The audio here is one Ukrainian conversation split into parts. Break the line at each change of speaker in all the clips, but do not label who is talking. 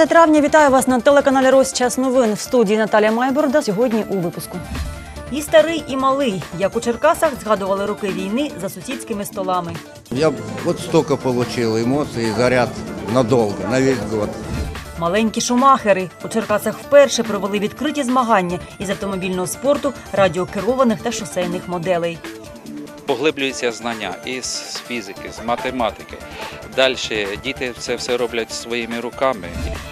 10 травня вітаю вас на телеканалі Рось час новин в студії Наталія Майборода. Сьогодні у випуску. І старий, і малий, як у Черкасах, згадували роки війни за сусідськими столами.
Я вот столько получил эмоций и заряд надолго, на весь год.
Маленькі шумахери у Черкасах вперше провели відкриті змагання із автомобільного спорту, радіокерованих та шосейних моделей.
Поглиблюються знання із фізики, з математики. Далі діти це все роблять своїми руками.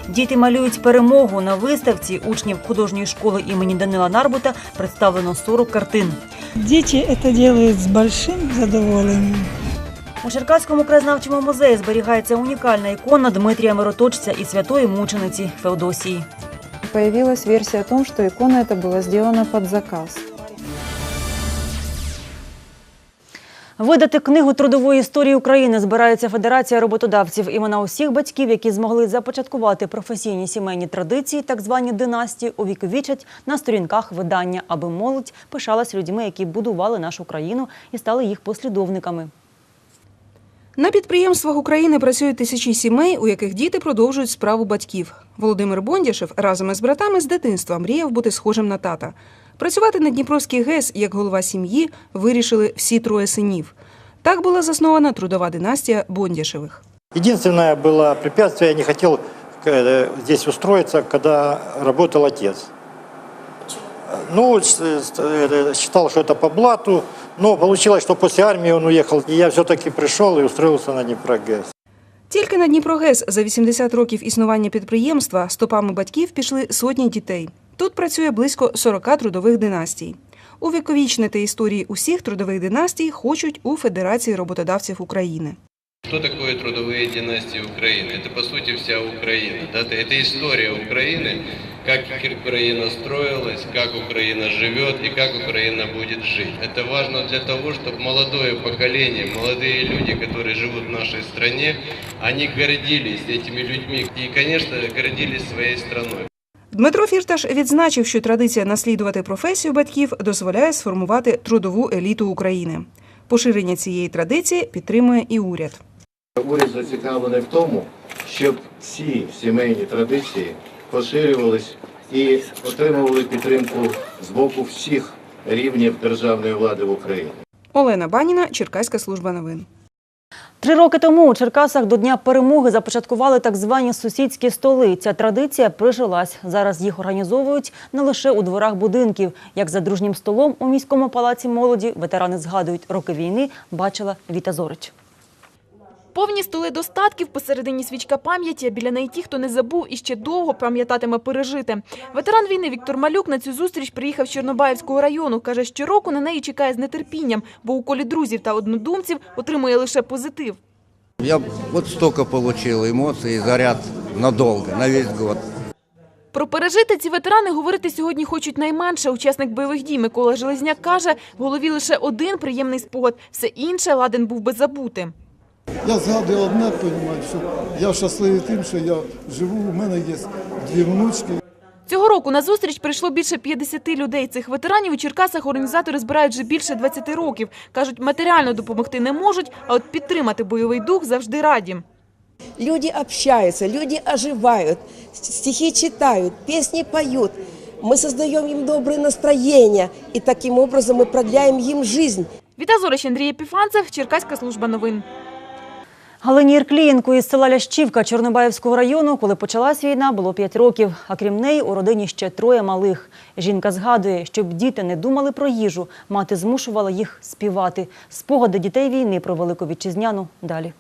Діти малюють перемогу на виставці учнів художньої школи імені Данила Нарбута представлено 40 картин.
Дети это делают с большим задоволением.
У Черкаському краєзнавчому музеї зберігається унікальна ікона Дмитрія Мироточця і святої мучениці Феодосії.
Появилась версия о том, что икона эта была сделана под заказ.
Видати книгу трудової історії України збирається Федерація роботодавців. Імена усіх батьків, які змогли започаткувати професійні сімейні традиції, так звані династії, увіковічать на сторінках видання, аби молодь пишалась людьми, які будували нашу країну і стали їх послідовниками.
На підприємствах України працюють тисячі сімей, у яких діти продовжують справу батьків. Володимир Бондяшев разом із братами з дитинства мріяв бути схожим на тата. Працювати на Дніпровський ГЕС як голова сім'ї вирішили всі троє синів. Так була заснована трудова династія Бондяшевих.
Единственное было препятствие, я не хотел э, здесь устроиться, когда работал отец. Ну, с- с- э, считал, что это по блату, но получилось, что после армии он уехал, и я все-таки пришел и устроился на Днепрогэс.
Тільки на Дніпрогес за 80 років існування підприємства стопами батьків пішли сотні дітей. Тут працює близько 40 трудових династій. Увіковічнити історії усіх трудових династій хочуть у Федерації роботодавців України.
Что такое трудовые династии Украины? Это, по сути, вся Украина. Да? Это- Это история Украины, как Украина строилась, как Украина живет и как Украина будет жить. Это важно для того, чтобы молодое поколение, молодые люди, которые живут в нашей стране, они гордились этими людьми и, конечно, гордились своей страной.
Дмитро Фірташ відзначив, що традиція наслідувати професію батьків дозволяє сформувати трудову еліту України. Поширення цієї традиції підтримує і уряд.
Уряд зацікавлений в тому, щоб ці сімейні традиції поширювались і отримували підтримку з боку всіх рівнів державної влади в Україні.
Олена Баніна, Черкаська служба новин.
Три роки тому у Черкасах до Дня перемоги започаткували так звані сусідські столи. Ця традиція прижилась. Зараз їх організовують не лише у дворах будинків. Як за дружнім столом у міському палаці молоді ветерани згадують роки війни, бачила Віта Зорич.
Повні столи достатків, посередині свічка пам'яті, а біля неї ті, хто не забув і ще довго пам'ятатиме пережите. Ветеран війни Віктор Малюк на цю зустріч приїхав з Чорнобаївського району. Каже, щороку на неї чекає з нетерпінням, бо у колі друзів та однодумців отримує лише позитив.
Я вот столько получил эмоций и заряд надолго, на весь год.
Про пережити ці ветерани говорити сьогодні хочуть найменше. Учасник бойових дій Микола Железняк каже, в голові лише один приємний спогад, все інше ладен був би забути.
Я згадую одне, розумію, що я щасливий тим, що я живу, у мене є дві внучки.
Цього року на зустріч прийшло більше 50 людей. Цих ветеранів у Черкасах організатори збирають вже більше 20 років. Кажуть, матеріально допомогти не можуть, а от підтримати бойовий дух завжди раді.
Люди общаются, люди оживают, стихи читают, песни поют. Мы создаем им доброе настроение, и таким образом мы продляем им жизнь.
Віта Зорич, Андрій Епіфанцев, Черкаська служба новин.
Галині Ірклієнко із села Лящівка Чорнобаївського району, коли почалась війна, було 5 років. А крім неї, у родині ще троє малих. Жінка згадує, щоб діти не думали про їжу, мати змушувала їх співати. Спогади дітей війни про велику вітчизняну далі.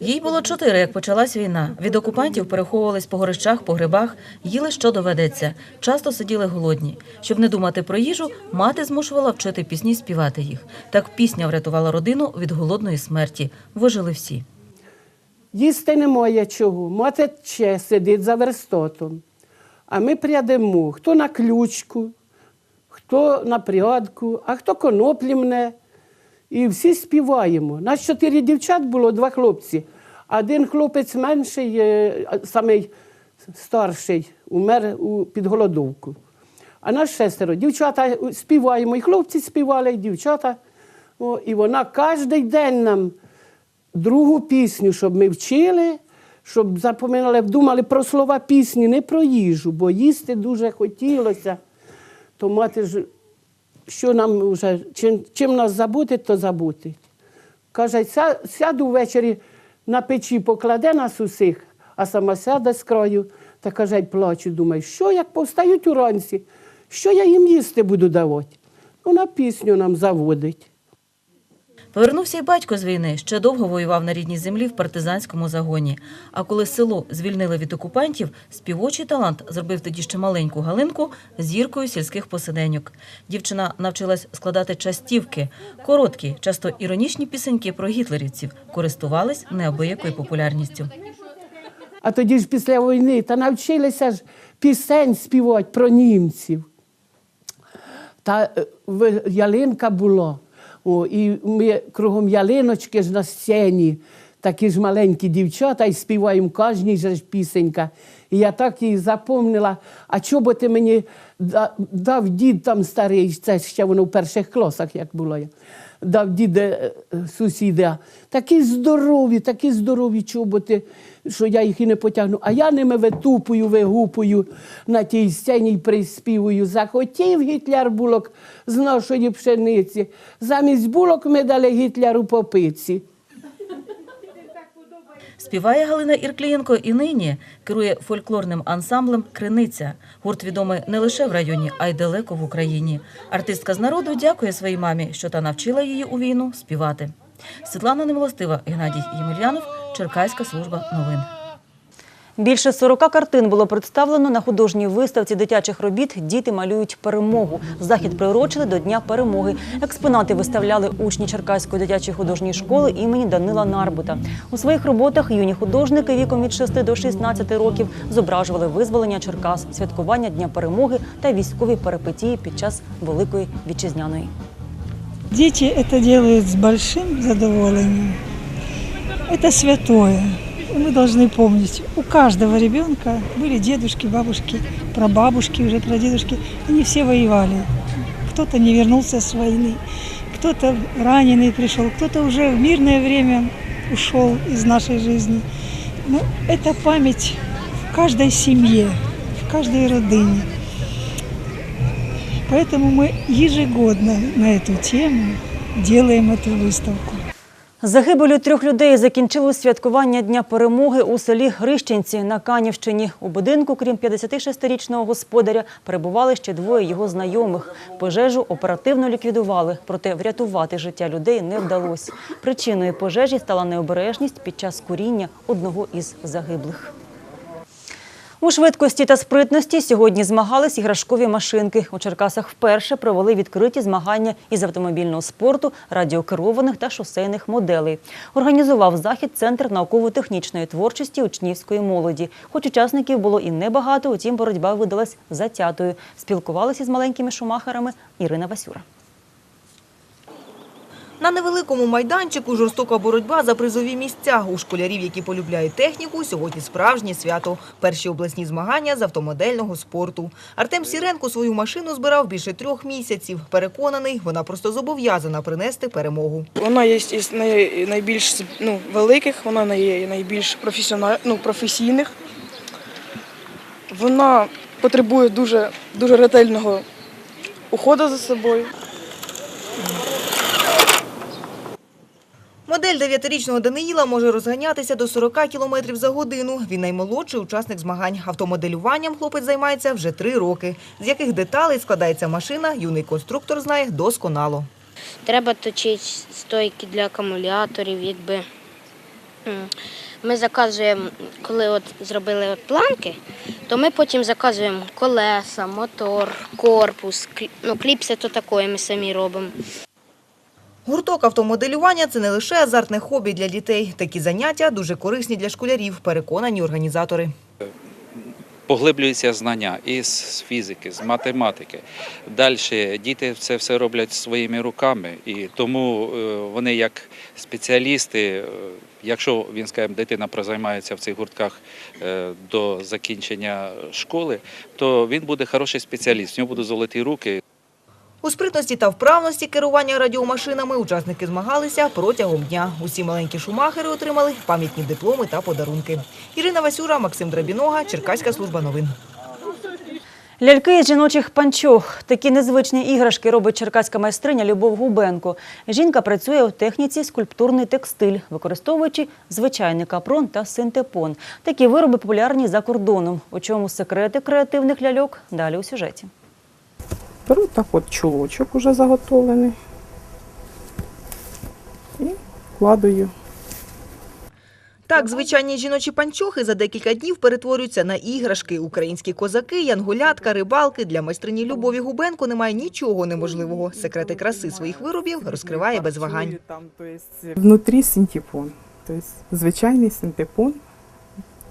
Їй було чотири, як почалась війна. Від окупантів переховувались по горищах, по грибах, їли, що доведеться. Часто сиділи голодні. Щоб не думати про їжу, мати змушувала вчити пісні, співати їх. Так пісня врятувала родину від голодної смерті. Вижили всі.
Їсти немає чого. Мати ще сидить за верстотом. А ми прядемо, хто на ключку, хто на прядку, а хто коноплі мне. І всі співаємо. Нас чотири дівчат було, два хлопці. Один хлопець менший, е, самий старший, умер у підголодовку. А нас шестеро. Дівчата співаємо, і хлопці співали, і дівчата. О, і вона кожен день нам другу пісню, щоб ми вчили, щоб запоминали, думали про слова пісні, не про їжу, бо їсти дуже хотілося. То мати ж, що нам вже, чим, чим нас забути, то забути. Каже, сяду ввечері на печі, покладе нас усіх, а сама сяде з краю та каже, плачу, думаю, що як повстають уранці, що я їм їсти буду давати? Ну, на пісню нам заводить.
Повернувся й батько з війни. Ще довго воював на рідній землі в партизанському загоні. А коли село звільнили від окупантів, співочий талант зробив тоді ще маленьку Галинку зіркою сільських посиденьок. Дівчина навчилась складати частівки, короткі, часто іронічні пісеньки про гітлерівців, користувались неабиякою популярністю.
А тоді ж після війни та навчилися ж пісень співати про німців. Та е, ялинка була. О, і ми кругом ялиночки ж на сцені, такі ж маленькі дівчата, і співаємо кожній же ж пісенька. І я так її запомнила. А чого бо ти мені дав дід там старий, це ще воно в перших класах, як було я. Дав дід е, сусіда. Такі здорові, такі здорові чоботи, що я їх і не потягну. А я ними витупую, вигупую на тій сцені й приспівую. Захотів Гітлер булок з нашої пшениці. Замість булок ми дали Гітлеру по пиці.
Співає Галина Ірклієнко і нині керує фольклорним ансамблем Криниця. Гурт відомий не лише в районі, а й далеко в Україні. Артистка з народу дякує своїй мамі, що та навчила її у війну співати. Світлана Немилостива, Геннадій Ємельянов, Черкаська служба новин.
Більше 40 картин було представлено на художній виставці дитячих робіт Діти малюють перемогу. Захід приурочили до Дня перемоги. Експонати виставляли учні Черкаської дитячої художньої школи імені Данила Нарбута. У своїх роботах юні художники віком від 6 до 16 років зображували визволення Черкас, святкування Дня перемоги та військові перипетії під час Великої вітчизняної.
Дети это делают с большим задоволением. Это святое. Мы должны помнить, у каждого ребенка были дедушки, бабушки, прабабушки, уже прадедушки. Они все воевали. Кто-то не вернулся с войны, кто-то раненый пришел, кто-то уже в мирное время ушел из нашей жизни. Но это память в каждой семье, в каждой родине. Поэтому мы ежегодно на эту тему делаем эту выставку.
Загибелю трьох людей закінчили святкування Дня перемоги у селі Грищенці на Канівщині. У будинку, крім 56-річного господаря, перебували ще двоє його знайомих. Пожежу оперативно ліквідували, проте врятувати життя людей не вдалося. Причиною пожежі стала необережність під час куріння одного із загиблих. У швидкості та спритності сьогодні змагались іграшкові машинки. У Черкасах вперше провели відкриті змагання із автомобільного спорту, радіокерованих та шосейних моделей. Організував захід Центр науково-технічної творчості учнівської молоді. Хоч учасників було і небагато, утім боротьба видалась затятою. Спілкувалися з маленькими шумахерами Ірина Васюра.
На невеликому майданчику жорстока боротьба за призові місця. У школярів, які полюбляють техніку, сьогодні справжнє свято. Перші обласні змагання з автомодельного спорту. Артем Сіренко свою машину збирав більше трьох місяців. Переконаний, вона просто зобов'язана принести перемогу.
Вона є із най- найбільш ну, великих, вона є найбільш ну, професійних. Вона потребує дуже, дуже ретельного уходу за собою.
Модель дев'ятирічного Даниїла може розганятися до 40 км за годину. Він наймолодший учасник змагань. Автомоделюванням хлопець займається вже три роки. З яких деталей складається машина, юний конструктор знає досконало.
Треба точити стойки для акумуляторів, якби. Ми заказуємо, коли от зробили от планки, то ми потім заказуємо колеса, мотор, корпус. Ну, кліпси то таке ми самі робимо.
Гурток автомоделювання – це не лише азартне хобі для дітей. Такі заняття дуже корисні для школярів, переконані організатори.
Поглиблюються знання із фізики, з математики. Далі діти це все роблять своїми руками, і тому е, вони як спеціалісти, е, якщо він скажімо, дитина прозаймається в цих гуртках е, до закінчення школи, то він буде хороший спеціаліст, в нього будуть золоті руки.
У спритності та вправності керування радіомашинами учасники змагалися протягом дня. Усі маленькі шумахери отримали пам'ятні дипломи та подарунки. Ірина Васюра, Максим Драбінога, Черкаська служба новин.
Ляльки з жіночих панчох. Такі незвичні іграшки робить черкаська майстриня Любов Губенко. Жінка працює у техніці скульптурний текстиль, використовуючи звичайний капрон та синтепон. Такі вироби популярні за кордоном. У чому секрети креативних ляльок? Далі у сюжеті.
Беру так от чулочок уже заготовлений і вкладаю.
Так, звичайні жіночі панчохи за декілька днів перетворюються на іграшки. Українські козаки, янголятка, рибалки. Для майстрині Любові Губенко немає нічого неможливого. Секрети краси своїх виробів розкриває без вагань.
Внутрі синтепон, тобто звичайний синтепон,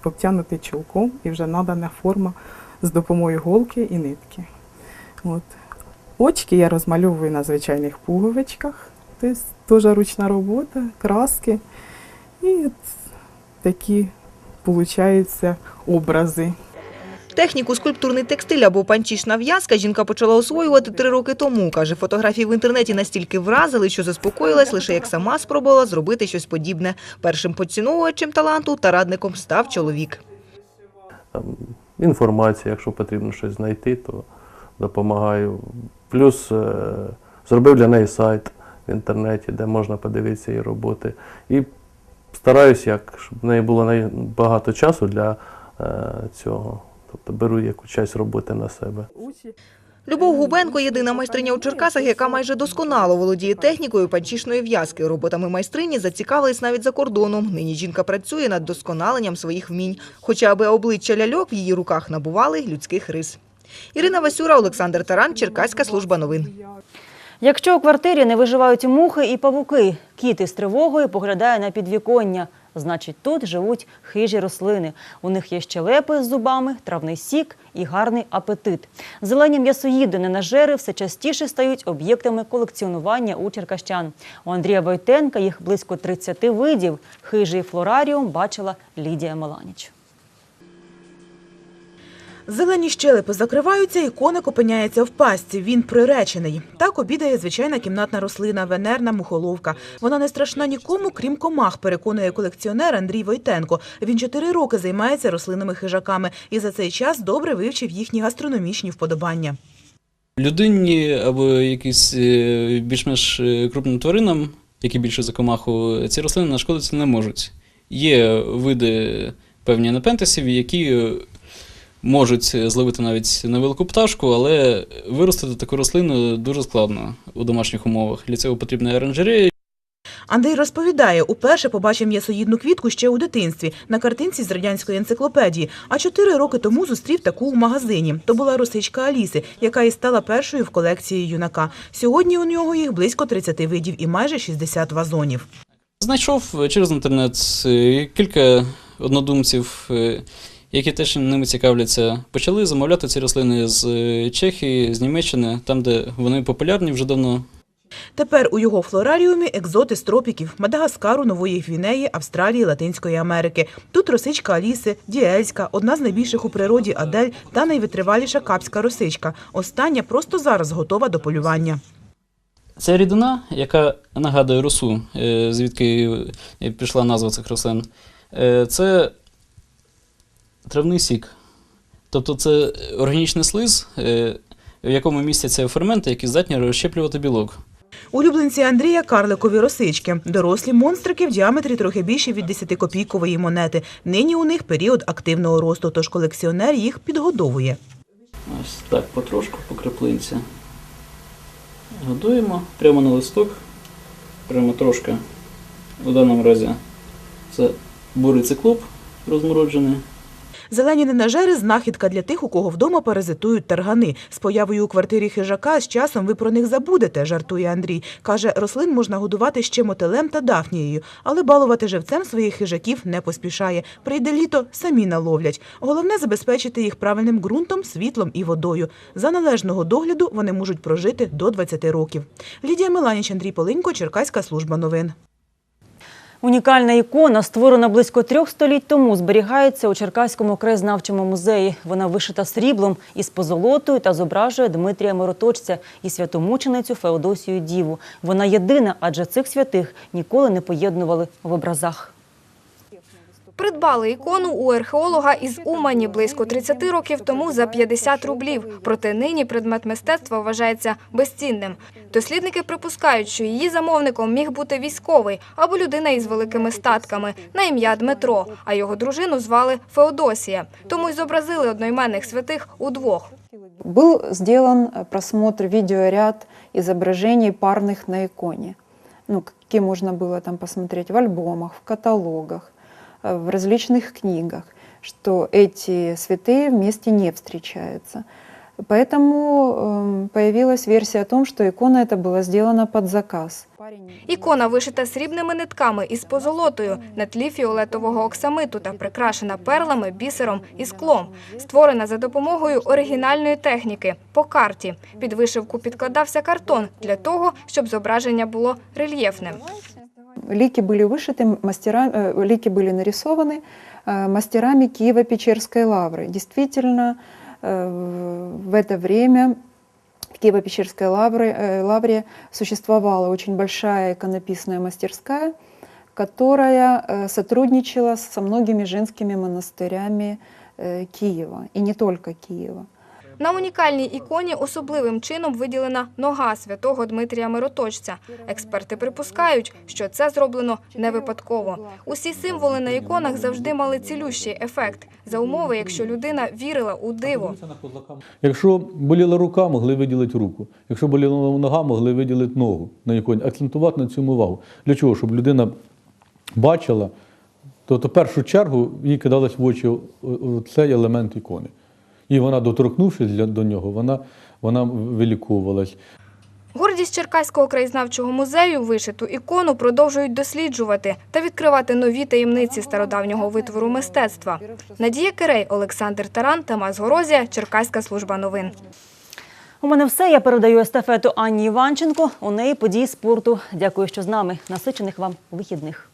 обтянутий чулком і вже надана форма з допомогою голки і нитки. От. Очки я розмальовую на звичайних пуговичках, тобто теж ручна робота, краски. І от такі получаються образи.
Техніку скульптурний текстиль або панчішна в'язка жінка почала освоювати три роки тому. Каже, фотографії в інтернеті настільки вразили, що заспокоїлась лише як сама спробувала зробити щось подібне. Першим поціновувачем таланту та радником став чоловік.
там, інформація, якщо потрібно щось знайти, то допомагаю. Плюс е, зробив для неї сайт в інтернеті, де можна подивитися її роботи. І стараюсь, як, щоб в неї було багато часу для е, цього. Тобто беру яку часть роботи на себе.
Любов Губенко – єдина майстриня у Черкасах, яка майже досконало володіє технікою панчішної в'язки. Роботами майстрині зацікавились навіть за кордоном. Нині жінка працює над досконаленням своїх вмінь, хоча аби обличчя ляльок в її руках набували людських рис. Ірина Васюра, Олександр Таран, Черкаська служба новин.
Якщо у квартирі не виживають мухи і павуки, кіт із тривогою поглядає на підвіконня. Значить, тут живуть хижі рослини. У них є щелепи з зубами, травний сік і гарний апетит. Зелені м'ясоїди, ненажери все частіше стають об'єктами колекціонування у черкащан. У Андрія Войтенка їх близько 30 видів. Хижий флораріум бачила Лідія Маланіч.
Зелені щелепи закриваються, і коник опиняється в пастці. Він приречений. Так обідає звичайна кімнатна рослина венерна мухоловка. Вона не страшна нікому, крім комах, переконує колекціонер Андрій Войтенко. Він чотири роки займається рослинними хижаками і за цей час добре вивчив їхні гастрономічні вподобання.
Людині або якісь е, більш-менш е, крупним тваринам, які більше за комаху, ці рослини нашкодити не можуть. Є види певні непентесів, які можуть зловити навіть невелику пташку, але виростити таку рослину дуже складно у домашніх умовах. Для цього потрібна оранжерея.
Андрій розповідає, уперше побачив м'ясоїдну квітку ще у дитинстві на картинці з радянської енциклопедії. А чотири роки тому зустрів таку у магазині. То була росичка Аліси, яка і стала першою в колекції юнака. Сьогодні у нього їх близько 30 видів і майже 60 вазонів.
Знайшов через інтернет е, кілька однодумців, е, які теж ними цікавляться. Почали замовляти ці рослини з е, Чехії, з Німеччини, там, де вони популярні вже давно.
Тепер у його флораріумі екзоти з тропіків, Мадагаскару, Нової Гвінеї, Австралії, Латинської Америки. Тут росичка Аліси, Діельська, одна з найбільших у природі Адель та найвитриваліша капська росичка. Остання просто зараз готова до полювання.
Ця рідина, яка нагадує росу, е, звідки е, пішла назва цих рослин, це травний сік. Тобто це органічний слиз, е, в якому містяться ферменти, які здатні розщеплювати білок.
Улюбленці Андрія карликові росички. Дорослі монстрики в діаметрі трохи більше від 10-копійкової монети. Нині у них період активного росту, тож колекціонер їх підгодовує.
Ось так, потрошку, по краплинці. Годуємо прямо на листок, прямо трошки. У даному разі це бурий циклоп розмороджений.
Зелені ненажери – знахідка для тих, у кого вдома паразитують таргани. З появою у квартирі хижака з часом ви про них забудете, жартує Андрій. Каже, рослин можна годувати ще мотилем та дафнією, але балувати живцем своїх хижаків не поспішає. Прийде літо, самі наловлять. Головне – забезпечити їх правильним ґрунтом, світлом і водою. За належного догляду вони можуть прожити до 20 років. Лідія Меланіч, Андрій Полинько, Черкаська служба новин.
Унікальна ікона, створена близько трьох століть тому, зберігається у Черкаському краєзнавчому музеї. Вона вишита сріблом із позолотою та зображує Дмитрія Мироточця і святомученицю Феодосію Діву. Вона єдина, адже цих святих ніколи не поєднували в образах.
Придбали ікону у археолога із Умані близько 30 років тому за 50 рублів. Проте нині предмет мистецтва вважається безцінним. Дослідники припускають, що її замовником міг бути військовий або людина із великими статками на ім'я Дмитро, а його дружину звали Феодосія. Тому й зобразили одноіменних святих удвох.
Был сделан э, просмотр видеоряд изображений парных на иконе. Ну, какие можно было там посмотреть в альбомах, в каталогах, э, в различных книгах, что эти святые вместе не встречаются. Поэтому эм, появилась версия о том, что икона эта была сделана под заказ.
Ікона вишита срібними нитками із позолотою на тлі фіолетового оксамиту та прикрашена перлами, бісером і склом. Створена за допомогою оригінальної техніки по карті. Під вишивку підкладався картон для того, щоб зображення було рельєфним.
Лики были вышиты мастера, э, лики были нарисованы э, мастерами Киево-Печерской лавры. Действительно, э, в это время в Киево-Печерской лавре, лавре существовала очень большая иконописная мастерская, которая сотрудничала со многими женскими монастырями Киева, и не только Киева.
На унікальній іконі особливим чином виділена нога святого Дмитрія Мироточця. Експерти припускають, що це зроблено не випадково. Усі символи на іконах завжди мали цілющий ефект за умови, якщо людина вірила у диво.
Якщо боліла рука, могли виділити руку. Якщо боліла нога, могли виділити ногу на іконі. Акцентувати на цьому увагу. Для чого? Щоб людина бачила, то, то в першу чергу їй кидалось в очі цей елемент ікони. І вона, доторкнувшись для- до нього, вона, вона виліковувалась.
Гордість Черкаського краєзнавчого музею вишиту ікону продовжують досліджувати та відкривати нові таємниці стародавнього витвору мистецтва. Надія Кирей, Олександр Таран, Тамас Горозія, Черкаська служба новин.
У мене все. Я передаю естафету Анні Іванченко. У неї події спорту. Дякую, що з нами. Насичених вам вихідних.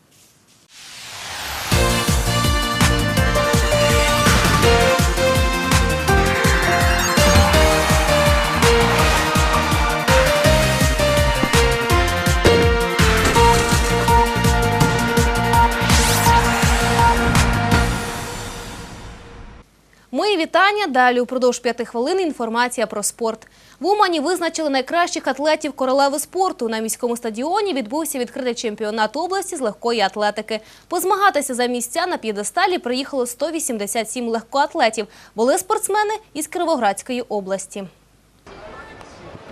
Мої вітання. Далі упродовж п'яти хвилин інформація про спорт. В Умані визначили найкращих атлетів королеви спорту. На міському стадіоні відбувся відкритий чемпіонат області з легкої атлетики. Позмагатися за місця на п'єдесталі приїхало 187 легкоатлетів. Були спортсмени із Кривоградської області.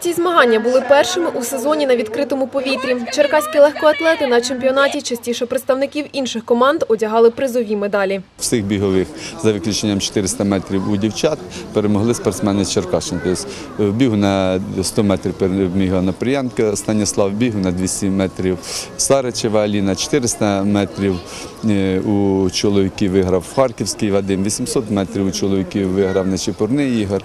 Ці змагання були першими у сезоні на відкритому повітрі. Черкаські легкоатлети на чемпіонаті частіше представників інших команд одягали призові медалі.
Всіх бігових, за виключенням 400 метрів у дівчат, перемогли спортсмени з Черкащини. Тобто бігу на 100 метрів перемігла Наприянка, Станіслав бігу на 200 метрів Саричева Аліна, 400 метрів е, у чоловіків виграв Харківський Вадим, 800 метрів у чоловіків виграв Нечепурний Ігор.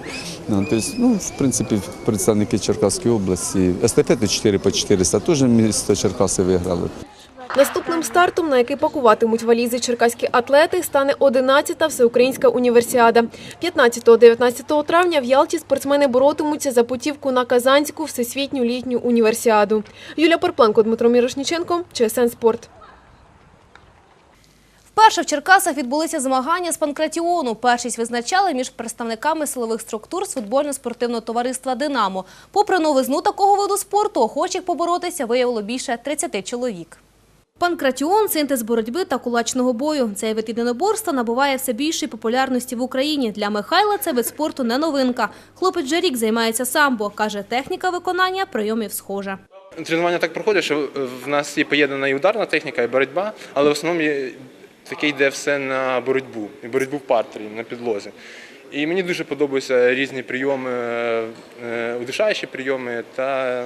Ну, тобто, ну, в принципі, представники Черкаської області. Естафету 4 по 400 теж місто Черкаси виграли.
Наступним стартом, на який пакуватимуть валізи черкаські атлети, стане 11-та всеукраїнська універсіада. 15-19 травня в Ялті спортсмени боротимуться за путівку на Казанську всесвітню літню універсіаду. Юлія Парпленко, Дмитро Мірошніченко, ЧСН Спорт.
Вперше в Черкасах відбулися змагання з панкратіону. Першість визначали між представниками силових структур з футбольно-спортивного товариства «Динамо». Попри новизну такого виду спорту, охочих поборотися виявило більше 30 чоловік. Панкратіон – синтез боротьби та кулачного бою. Цей вид єдиноборства набуває все більшої популярності в Україні. Для Михайла це вид спорту не новинка. Хлопець вже рік займається самбо. Каже, техніка виконання прийомів схожа.
Тренування так проходить, що в нас є поєднана і ударна техніка, і боротьба, але в основному є таке йде все на боротьбу, і боротьбу в партері, на підлозі. І мені дуже подобаються різні прийоми, е, удишаючі прийоми та,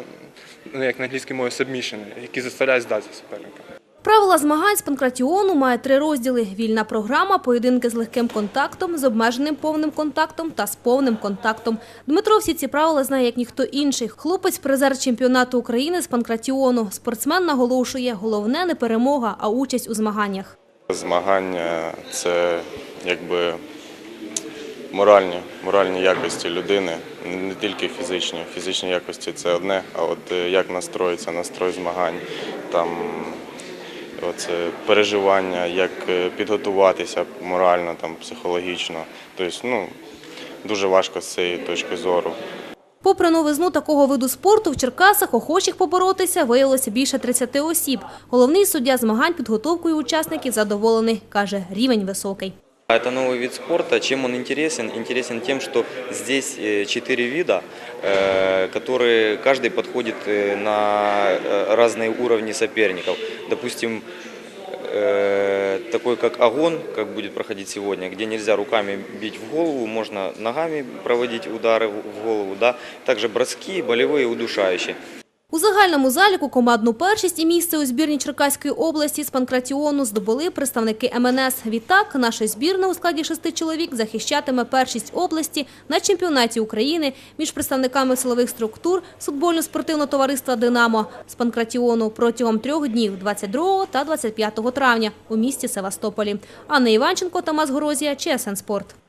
ну, як на англійській мові, submission, які заставляють здатися суперника.
Правила змагань з панкратіону має три розділи: вільна програма, поєдинки з легким контактом, з обмеженим повним контактом та з повним контактом. Дмитро всі ці правила знає як ніхто інший. Хлопець призер чемпіонату України з панкратіону. Спортсмен наголошує, головне не перемога, а участь у змаганнях.
Змагання це якби моральні, моральні якості людини, не тільки фізичні. Фізичні якості це одне, а от е, як настроїться, настрой змагань, там оце переживання, як е, підготуватися морально, там, психологічно. Тобто, ну, дуже важко з цієї точки зору.
Попри новизну такого виду спорту, в Черкасах охочих поборотися виявилося більше 30 осіб. Головний суддя змагань підготовкою учасників задоволений. Каже, рівень високий.
Это новый вид спорта. Чем он интересен? Интересен тем, что здесь э, четыре вида, э, которые каждый подходит э, на э, разные уровни соперников. Допустим, э, такой как огонь, как будет проходить сегодня, где нельзя руками бить в голову, можно ногами проводить удары в голову, да. Также броски, болевые, удушающие.
У загальному заліку командну першість і місце у збірні Черкаської області з панкратіону здобули представники МНС. Відтак, наша збірна у складі шести чоловік захищатиме першість області на чемпіонаті України між представниками силових структур футбольно-спортивного товариства «Динамо» з панкратіону протягом трьох днів 22 та 25 травня у місті Севастополі. Анна Іванченко, Тамас Горозія, ЧСН Спорт.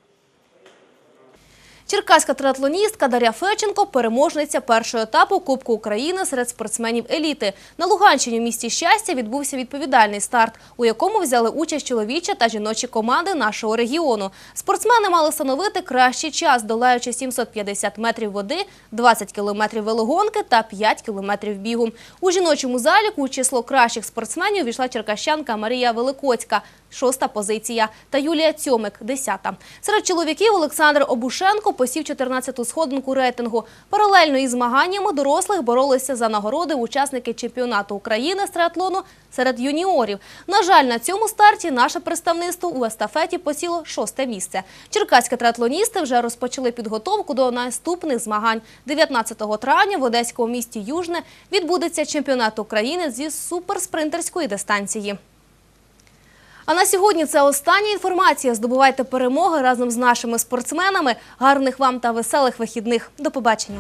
Черкаська триатлоністка Дар'я Феченко – переможниця першого етапу Кубку України серед спортсменів еліти. На Луганщині в місті Щастя відбувся відповідальний старт, у якому взяли участь чоловіча та жіночі команди нашого регіону. Спортсмени мали встановити кращий час, долаючи 750 метрів води, 20 кілометрів велогонки та 5 кілометрів бігу. У жіночому заліку у число кращих спортсменів війшла черкащанка Марія Великоцька – шоста позиція, та Юлія Цьомик – десята. Серед чоловіків Олександр Обушенко посів 14-ту сходинку рейтингу. Паралельно із змаганнями дорослих боролися за нагороди учасники чемпіонату України з триатлону серед юніорів. На жаль, на цьому старті наше представництво у естафеті посіло шосте місце. Черкаські триатлоністи вже розпочали підготовку до наступних змагань. 19 травня в одеському місті Южне відбудеться чемпіонат України зі суперспринтерської дистанції. А на сьогодні це остання інформація. Здобувайте перемоги разом з нашими спортсменами. Гарних вам та веселих вихідних. До побачення.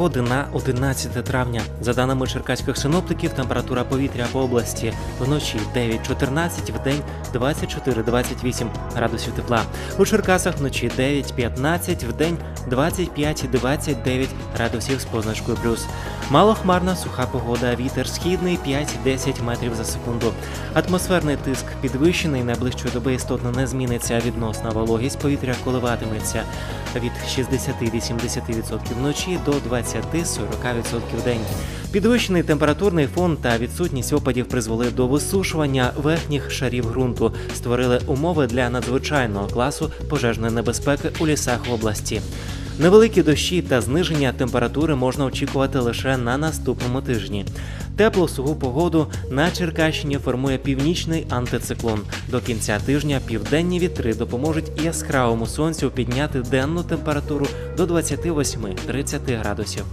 Погоди на 11 травня. За даними черкаських синоптиків, температура повітря по області вночі 9-14, вдень 24-28 градусів тепла. У Черкасах вночі 9-15, вдень 25-29 градусів з позначкою плюс. Малохмарна суха погода, вітер східний 5-10 метрів за секунду. Атмосферний тиск підвищений, найближчої доби істотно не зміниться. Відносна вологість повітря коливатиметься від 60-80% вночі до 20-40% в день. Підвищений температурний фон та відсутність опадів призвели до висушування верхніх шарів ґрунту, створили умови для надзвичайного класу пожежної небезпеки у лісах області. Невеликі дощі та зниження температури можна очікувати лише на наступному тижні. Теплу суху погоду на Черкащині формує північний антициклон. До кінця тижня південні вітри допоможуть яскравому сонцю підняти денну температуру до 28-30 градусів.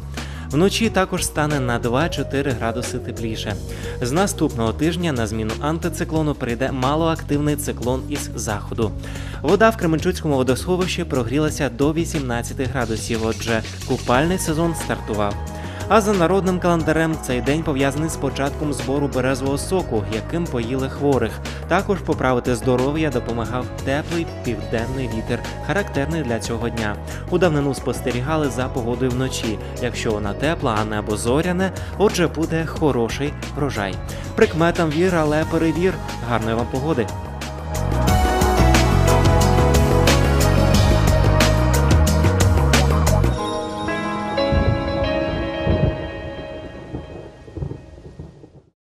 Вночі також стане на 2-4 градуси тепліше. З наступного тижня на зміну антициклону прийде малоактивний циклон із заходу. Вода в Кременчуцькому водосховищі прогрілася до 18 градусів. Отже, купальний сезон стартував. А за народним календарем цей день пов'язаний з початком збору березового соку, яким поїли хворих. Також поправити здоров'я допомагав теплий південний вітер, характерний для цього дня. У давнину спостерігали за погодою вночі. Якщо вона тепла, а небо зоряне, отже, буде хороший врожай. Прикметам вір, але перевір. Гарної вам погоди.